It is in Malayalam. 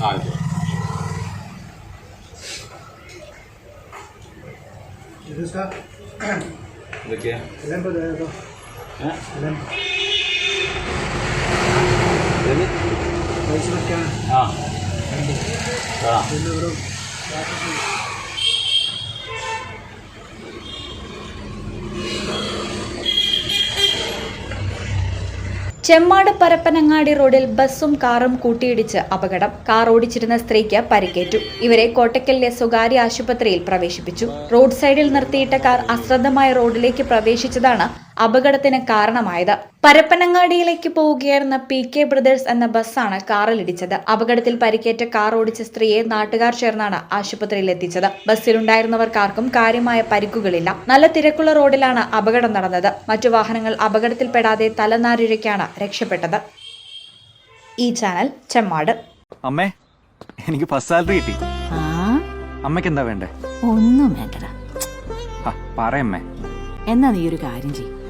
ആ ഇത് ഇതൊക്കെയാ? ആ. ആ. ചെമ്മാട് പരപ്പനങ്ങാടി റോഡിൽ ബസ്സും കാറും കൂട്ടിയിടിച്ച് അപകടം. കാർ ഓടിച്ചിരുന്ന സ്ത്രീക്ക് പരിക്കേറ്റു. ഇവരെ കോട്ടക്കലിലെ സ്വകാര്യ ആശുപത്രിയിൽ പ്രവേശിപ്പിച്ചു. റോഡ് സൈഡിൽ നിർത്തിയിട്ട കാർ അശ്രദ്ധമായ റോഡിലേക്ക് പ്രവേശിച്ചതാണ് അപകടത്തിന് കാരണമായത്. പരപ്പനങ്ങാടിയിലേക്ക് പോവുകയായിരുന്ന പി കെ ബ്രദേഴ്സ് എന്ന ബസ്സാണ് കാറിലിടിച്ചത്. അപകടത്തിൽ പരിക്കേറ്റ കാർ ഓടിച്ച സ്ത്രീയെ നാട്ടുകാർ ചേർന്നാണ് ആശുപത്രിയിൽ എത്തിച്ചത്. ബസ്സിലുണ്ടായിരുന്നവർക്കാർക്കും കാര്യമായ പരിക്കുകളില്ല. നല്ല തിരക്കുള്ള റോഡിലാണ് അപകടം നടന്നത്. മറ്റു വാഹനങ്ങൾ അപകടത്തിൽപ്പെടാതെ തലനാരിഴയ്ക്കാണ് രക്ഷപ്പെട്ടത്. ഈ ചാനൽ ചെമ്മാട്. അമ്മേ എനിക്ക് ഫസ്റ്റ് സാലറി കിട്ടി. ആ? അമ്മയ്ക്ക് എന്താ വേണ്ടേ? ഒന്നും വേണ്ടടാ. പറയമ്മേ എന്നാ നീ ഒരു കാര്യം ചെയ്യും.